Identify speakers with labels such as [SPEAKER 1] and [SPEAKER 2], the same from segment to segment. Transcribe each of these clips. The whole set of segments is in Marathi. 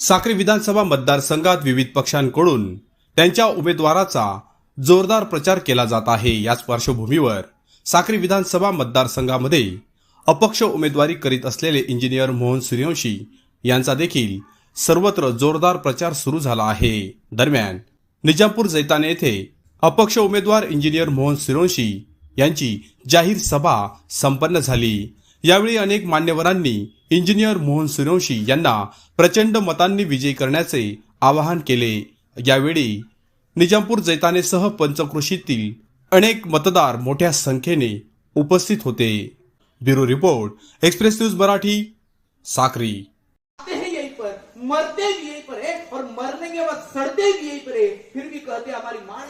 [SPEAKER 1] साक्री विधानसभा मतदारसंघात विविध पक्षांकडून त्यांच्या उमेदवाराचा जोरदार प्रचार केला जात आहे. याच पार्श्वभूमीवर साक्री विधानसभा मतदारसंघामध्ये अपक्ष उमेदवारी करीत असलेले इंजिनियर मोहन सूर्यवंशी यांचा देखील सर्वत्र जोरदार प्रचार सुरू झाला आहे. दरम्यान निजामपूर जैताने येथे अपक्ष उमेदवार इंजिनियर मोहन सूर्यवंशी यांची जाहीर सभा संपन्न झाली. यावेळी अनेक मान्यवरांनी इंजिनियर मोहन सूर्यवंशी यांना प्रचंड मतांनी विजयी करण्याचे आवाहन केले. यावेळी निजामपूर जैतानेसह पंचकृषीतील अनेक मतदार मोठ्या संख्येने उपस्थित होते. Bureau report express news Marathi
[SPEAKER 2] साखरी मरते भी यही पर है और मरने के बाद सड़ते भी यही पर है फिर भी कहते हमारी माँ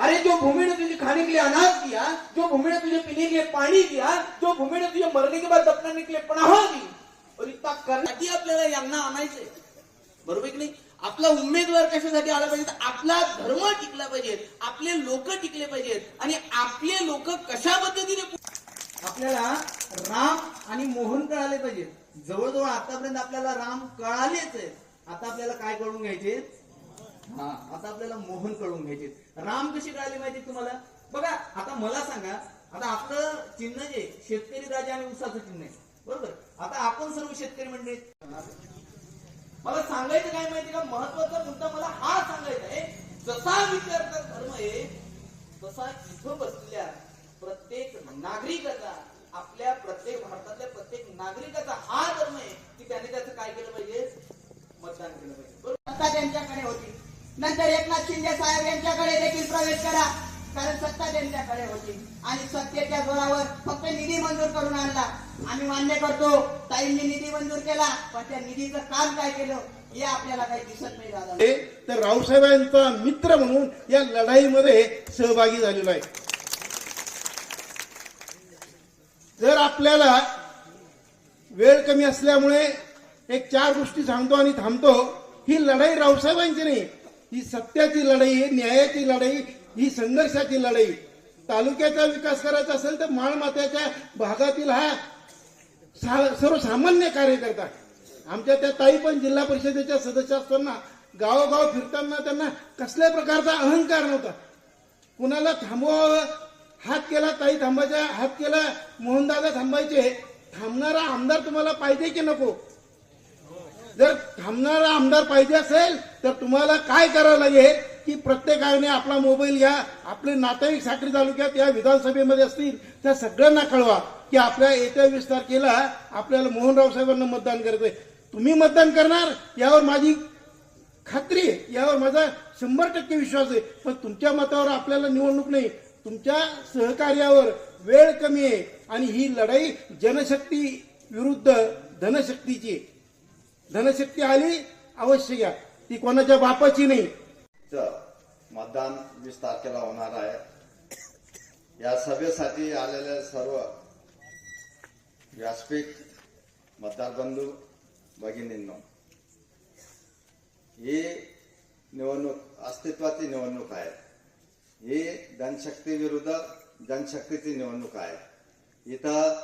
[SPEAKER 2] अरे जो भूमि ने तुझे खाने के लिए अनाज दिया जो भूमि ने तुझे पीने के लिए पाणी दिया जो भूमि ने तुझे मरने के बाद दफनाने के लिए पनाह दी और इतना करण्यासाठी आपल्याला यांना आणायचंय. बरोबर की नाही? आपला उमेदवार कशासाठी आला पाहिजे? तर आपला धर्म टिकला पाहिजे आपले लोक टिकले पाहिजेत आणि आपले लोक कशा पद्धतीने आपल्याला राम आणि मोहन कळाले पाहिजे. जवळजवळ आतापर्यंत आपल्याला राम कळालेच आहे. आता आपल्याला काय कळून घ्यायचे? हा आता आपल्याला मोहन कळून घ्यायचे. राम कशी कळाली माहिती तुम्हाला? बघा आता मला सांगा आता आपलं चिन्ह जे शेतकरी राजा आणि उसाचं चिन्ह आहे. बरोबर? आता आपण सर्व शेतकरी मंडळी मला सांगायचं काय माहिती का? महत्त्वाचा मुद्दा मला हा सांगायचा आहे जसा विद्यार्थ्याचा धर्म आहे तसा इथं बसलेल्या प्रत्येक नागरिकाचा आपल्या प्रत्येक भारतातल्या प्रत्येक नागरिकाचा हा धर्म आहे की त्याने त्याचं काय केलं पाहिजे? मतदान केलं पाहिजे. बरोबर?
[SPEAKER 3] त्यांच्याकडे नंतर एकनाथ शिंदे साहेब यांच्याकडे देखील प्रवेश करा. कारण सत्ता त्यांच्याकडे होती. आणि सत्तेच्या जोरावर फक्त निधी मंजूर करून आणला. आम्ही मान्य करतो ताईंनी निधी मंजूर केला पण त्या निधीचं काम काय केलं हे आपल्याला काही दिसत नाही
[SPEAKER 4] झालं तर रावसाहेबांचा मित्र म्हणून या लढाईमध्ये सहभागी झालेला आहे. जर आपल्याला वेळ कमी असल्यामुळे एक चार गोष्टी सांगतो आणि थांबतो ही लढाई रावसाहेबांची नाही. ही सत्याची लढाई ही न्यायाची लढाई ही संघर्षाची लढाई. तालुक्याचा विकास करायचा असेल तर माळमात्याच्या भागातील हा सा- सर्वसामान्य कार्यकर्ता. आमच्या त्या ताई पण जिल्हा परिषदेच्या सदस्य असताना गावोगाव फिरताना त्यांना कसल्या प्रकारचा अहंकार नव्हता. कुणाला थांबवावं हात केला ताई थांबायचा हात केला मोहनदादा थांबायचे थांबणारा आमदार तुम्हाला पाहिजे की नको? जर थांबणारा आमदार पाहिजे असेल तर तुम्हाला काय करावं लागेल की प्रत्येकाने आपला मोबाईल घ्या आपले नातेवाईक साखरी तालुक्यात या विधानसभेमध्ये असतील त्या सगळ्यांना कळवा की आपल्या येत्या वीस तारखेला आपल्याला मोहनराव साहेबांना मतदान करायचंय. तुम्ही मतदान करणार यावर माझी खात्री आहे यावर माझा शंभर टक्के विश्वास आहे. पण तुमच्या मतावर आपल्याला निवडणूक नाही. तुमच्या सहकार्यावर वेळ कमी आहे आणि ही लढाई जनशक्ती विरुद्ध धनशक्तीची धनशक्ती आली अवश्य घ्या ती कोणाच्या बापाची नाही.
[SPEAKER 5] च मतदान वीस तारखेला होणार आहे. या सभेसाठी आलेले सर्व व्यासपीठ मतदार बंधू भगिनींनो ही निवडणूक अस्तित्वाची निवडणूक आहे. ही जनशक्ती विरुद्ध जनशक्तीची निवडणूक आहे. इथं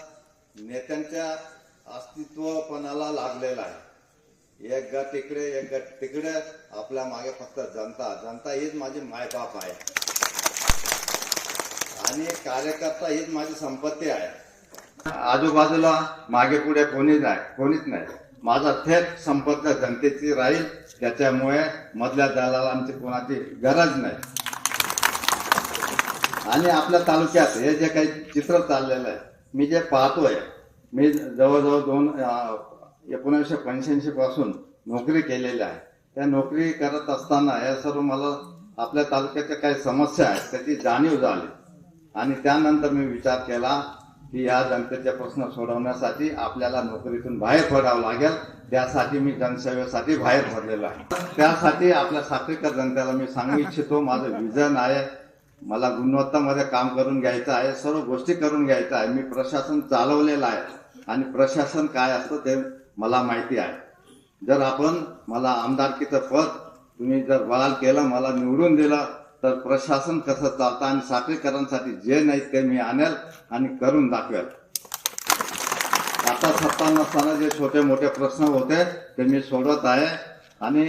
[SPEAKER 5] नेत्यांच्या अस्तित्वपणाला लागलेला आहे. एक गट इकडे एक गट तिकडे. आपल्या मागे फक्त जनता. जनता हीच माझी मायबाप आहे. आणि कार्यकर्ता हीच माझी संपत्ती आहे. आजूबाजूला मागे पुढे कोणीच नाही कोणीच नाही. माझा थेट संपर्क जनतेची राहील. त्याच्यामुळे मधल्या दलाला आमची कोणाची गरज नाही. आणि आपल्या तालुक्यात हे जे काही चित्र चाललेलं आहे मी जे पाहतोय मी जवळजवळ दोन एकोणीसशे पंच्याऐंशी पासून नोकरी केलेली आहे. त्या नोकरी करत असताना या सर्व मला आपल्या तालुक्याच्या काही समस्या आहेत त्याची जाणीव झाली. आणि त्यानंतर मी विचार केला की या जनतेचे प्रश्न सोडवण्यासाठी आपल्याला नोकरीतून बाहेर पडावं लागेल. त्यासाठी मी जनसेवेसाठी बाहेर पडलेलो आहे. त्यासाठी आपल्या साखरीकर जनतेला मी सांगू इच्छितो माझं विजन आहे. मला गुणवत्तामध्ये काम करून घ्यायचं आहे सर्व गोष्टी करून घ्यायचं आहे. मी प्रशासन चालवलेलं आहे. आणि प्रशासन काय असतं ते मला माहिती आहे. जर आपण मला आमदारकीचं पद तुम्ही जर बहाल केलं मला निवडून दिलं तर प्रशासन कसं चालतं आणि साखरीकरांसाठी जे नाही ते मी आणेल आणि करून दाखवेल. आता सत्ता नसताना जे छोटे मोठे प्रश्न होते ते मी सोडवत आहे. आणि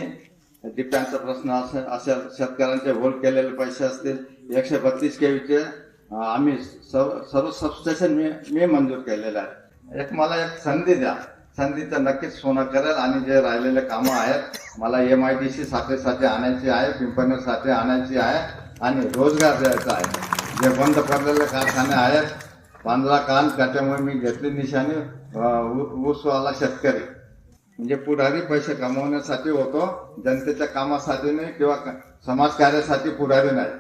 [SPEAKER 5] डिप्यांचा प्रश्न असेल असेल शेतकऱ्यांचे होल केलेले पैसे असतील एकशे बत्तीस केवीचे आम्ही सर्व सर्व सबस्टेशन मी मी मंजूर केलेलं आहे. एक मला एक संधी द्या. संधी तर नक्कीच सोनं करेल आणि जे राहिलेले कामं आहेत मला एम आय डी सी साखरेसाठी आणायची आहे पिंपणेसाठी आणायची आहे आणि रोजगार द्यायचा आहे. जे बंद पडलेले कारखाने आहेत बांधला कान त्याच्यामुळे मी घेतली निशाणी ऊसवाला शेतकरी. म्हणजे पुढारी पैसे कमवण्यासाठी होतो जनतेच्या कामासाठी नाही किंवा क- समाजकार्यासाठी पुढारी नाही.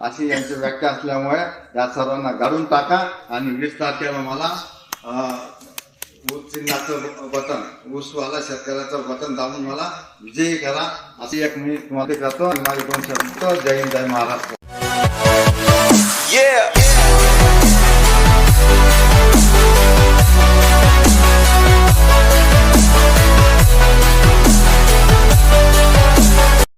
[SPEAKER 5] अशी यांची व्याख्या असल्यामुळे या सर्वांना गाडून टाका आणि वीस तारखेला मला ऊस चिन्हाचं बटन ऊसवाला शेतकऱ्याचं वतन दाबून मला विजयी करा. अशी एक मी तुम्हाला करतो माझे दोन शब्द जय हिंद जय महाराष्ट्र.